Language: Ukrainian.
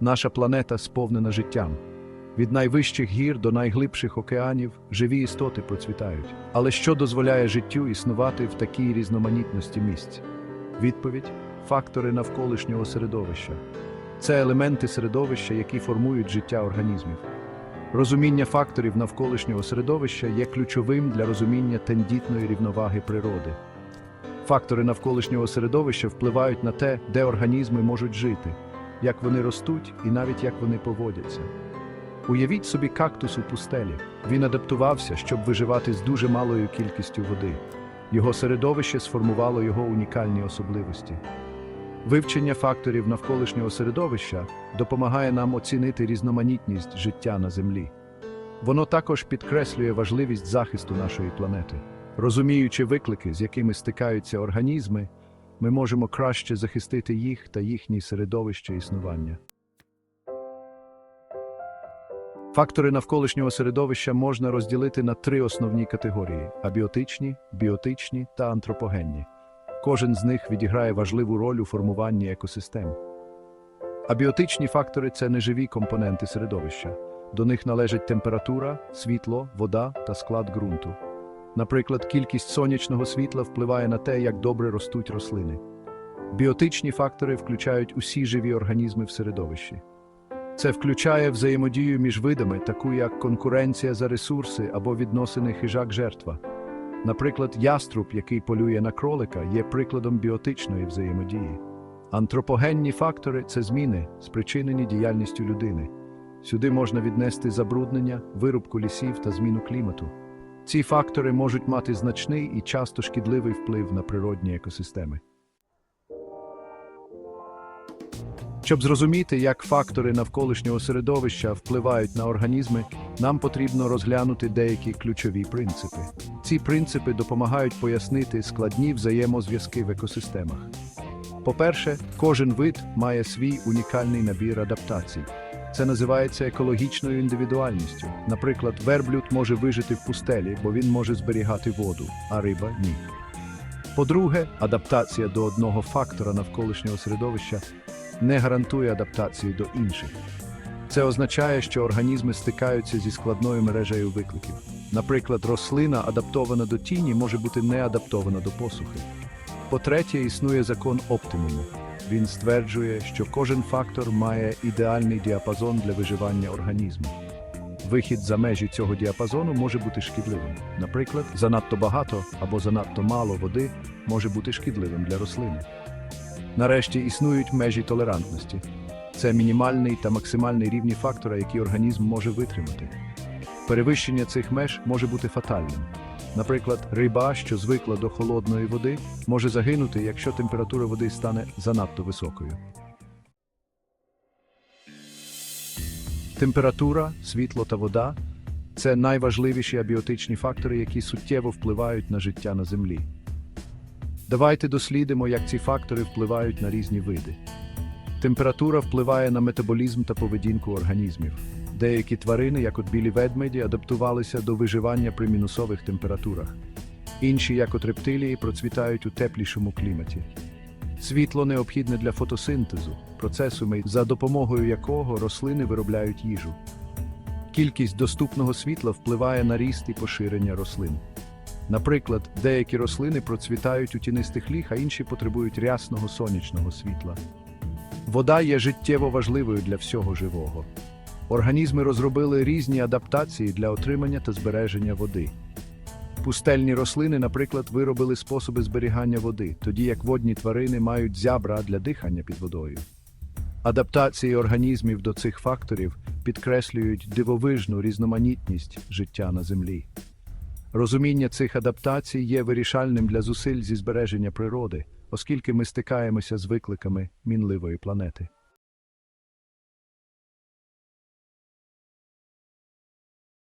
Наша планета сповнена життям. Від найвищих гір до найглибших океанів живі істоти процвітають. Але що дозволяє життю існувати в такій різноманітності місць? Відповідь фактори навколишнього середовища. Це елементи середовища, які формують життя організмів. Розуміння факторів навколишнього середовища є ключовим для розуміння тендітної рівноваги природи. Фактори навколишнього середовища впливають на те, де організми можуть жити, як вони ростуть і навіть як вони поводяться. Уявіть собі кактус у пустелі. Він адаптувався, щоб виживати з дуже малою кількістю води. Його середовище сформувало його унікальні особливості. Вивчення факторів навколишнього середовища допомагає нам оцінити різноманітність життя на Землі. Воно також підкреслює важливість захисту нашої планети. Розуміючи виклики, з якими стикаються організми, ми можемо краще захистити їх та їхнє середовище існування. Фактори навколишнього середовища можна розділити на три основні категорії: абіотичні, біотичні та антропогенні. Кожен з них відіграє важливу роль у формуванні екосистем. Абіотичні фактори це неживі компоненти середовища. До них належать температура, світло, вода та склад ґрунту. Наприклад, кількість сонячного світла впливає на те, як добре ростуть рослини. Біотичні фактори включають усі живі організми в середовищі. Це включає взаємодію між видами, таку як конкуренція за ресурси або відносини хижак-жертва. Наприклад, яструб, який полює на кролика, є прикладом біотичної взаємодії. Антропогенні фактори це зміни, спричинені діяльністю людини. Сюди можна віднести забруднення, вирубку лісів та зміну клімату. Ці фактори можуть мати значний і часто шкідливий вплив на природні екосистеми. Щоб зрозуміти, як фактори навколишнього середовища впливають на організми, нам потрібно розглянути деякі ключові принципи. Ці принципи допомагають пояснити складні взаємозв'язки в екосистемах. По-перше, кожен вид має свій унікальний набір адаптацій. Це називається екологічною індивідуальністю. Наприклад, верблюд може вижити в пустелі, бо він може зберігати воду, а риба ні. По-друге, адаптація до одного фактора навколишнього середовища не гарантує адаптації до інших. Це означає, що організми стикаються зі складною мережею викликів. Наприклад, рослина, адаптована до тіні, може бути не адаптована до посухи. По-третє, існує закон оптимуму. Він стверджує, що кожен фактор має ідеальний діапазон для виживання організму. Вихід за межі цього діапазону може бути шкідливим. Наприклад, занадто багато або занадто мало води може бути шкідливим для рослини. Нарешті існують межі толерантності. Це мінімальний та максимальний рівні фактора, які організм може витримати. Перевищення цих меж може бути фатальним. Наприклад, риба, що звикла до холодної води, може загинути, якщо температура води стане занадто високою. Температура, світло та вода це найважливіші абіотичні фактори, які суттєво впливають на життя на Землі. Давайте дослідимо, як ці фактори впливають на різні види. Температура впливає на метаболізм та поведінку організмів. Деякі тварини, як от білі ведмеді, адаптувалися до виживання при мінусових температурах. Інші, як от рептилії, процвітають у теплішому кліматі. Світло необхідне для фотосинтезу, процесу, за допомогою якого рослини виробляють їжу. Кількість доступного світла впливає на ріст і поширення рослин. Наприклад, деякі рослини процвітають у тінистих ліг, а інші потребують рясного сонячного світла. Вода є життєво важливою для всього живого. Організми розробили різні адаптації для отримання та збереження води. Пустельні рослини, наприклад, виробили способи зберігання води, тоді як водні тварини мають зябра для дихання під водою. Адаптації організмів до цих факторів підкреслюють дивовижну різноманітність життя на Землі. Розуміння цих адаптацій є вирішальним для зусиль зі збереження природи, оскільки ми стикаємося з викликами мінливої планети.